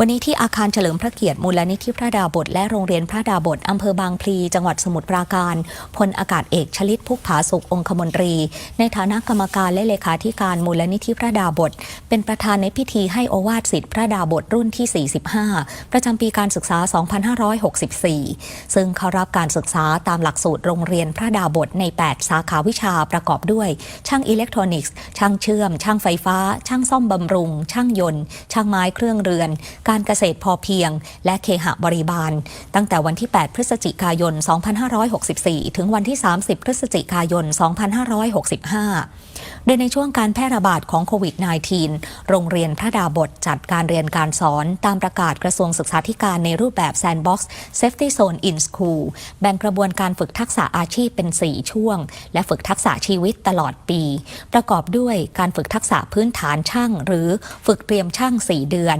วันนี้ที่อาคารเฉลิมพระเกียรติมูลนิธิพระดาบทและโรงเรียนพระดาบทอำเภอบางพลีจังหวัดสมุทรปราการพลอากาศเอกชลิตพุกผาสุของคมนตรี ในฐานะกรรมการและเลขาธิการมูลนิธิพระดาบท เป็นประธานในพิธีให้โอวาทสิทธิพระดาบทรุ่นที่ 45 ประจำปีการศึกษา 2564 ซึ่งเขารับการศึกษาตามหลักสูตรโรงเรียนพระดาบทใน 8 สาขาวิชาประกอบด้วย ช่างอิเล็กทรอนิกส์ ช่างเชื่อม ช่างไฟฟ้า ช่างซ่อมบำรุง ช่างยนต์ ช่างไม้เครื่องเรือนการเกษตรพอเพียง และเคหะบริบาล ตั้งแต่วันที่ 8 พฤศจิกายน 2564 ถึงวันที่ 30 พฤศจิกายน 2565 โดยในช่วงการแพร่ระบาดของโควิด -19 โรงเรียนพระดาบทจัดการเรียนการสอนตามประกาศกระทรวงศึกษาธิการในรูปแบบ Sandbox Safety Zone in School แบ่งกระบวนการฝึกทักษะอาชีพเป็น 4 ช่วง และฝึกทักษะชีวิตตลอดปี ประกอบด้วยการฝึกทักษะพื้นฐานช่าง หรือฝึกเตรียมช่าง 4 เดือน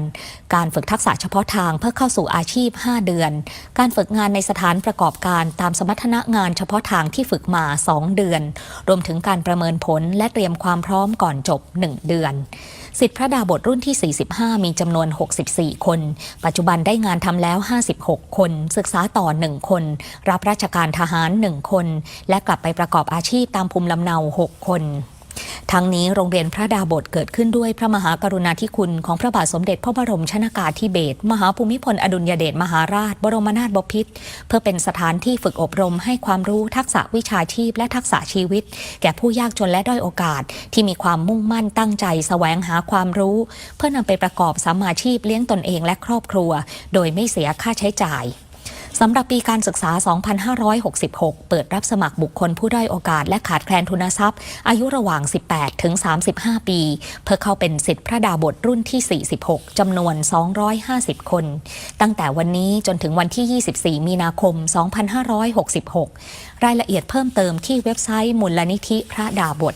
การฝึกทักษะเฉพาะทางเพื่อเข้าสู่อาชีพ 5 เดือน การฝึกงานในสถานประกอบการตามสมรรถนะงานเฉพาะทางที่ฝึกมา 2 เดือน รวมถึงการประเมินผลและเตรียมความพร้อมก่อนจบ 1 เดือนสิทธิพระดาบทรุ่นที่ 45 มีจำนวน 64 คน ปัจจุบันได้งานทำแล้ว 56 คน ศึกษาต่อ 1 คน รับราชการทหาร 1 คน และกลับไปประกอบอาชีพตามภูมิลำเนา 6 คน ทั้งนี้โรงเรียนพระดาบทเกิดขึ้นด้วยพระมหากรุณาธิคุณของพระบาทสมเด็จพระบรมชนากาธิเบศรมหาภูมิพลอดุลยเดชมหาราช บรมนาถบพิตรเพื่อเป็นสถานที่ฝึกอบรมให้ความรู้ทักษะวิชาชีพ และทักษะชีวิต แก่ผู้ยากจนและด้อยโอกาส ที่มีความมุ่งมั่นตั้งใจแสวงหาความรู้ เพื่อนำไปประกอบสมมาชีพเลี้ยงตนเองและครอบครัว โดยไม่เสียค่าใช้จ่าย สำหรับปีการศึกษา 2566 เปิดรับสมัครบุคคลผู้ด้อยโอกาสและขาดแคลนทุนทรัพย์ อายุระหว่าง 18 ถึง 35 ปี เพื่อเข้าเป็นสิทธิพระดาบทรุ่นที่ 46 จำนวน 250 คน ตั้งแต่วันนี้จนถึงวันที่ 24 มีนาคม 2566 รายละเอียดเพิ่มเติมที่เว็บไซต์มูลนิธิพระดาบท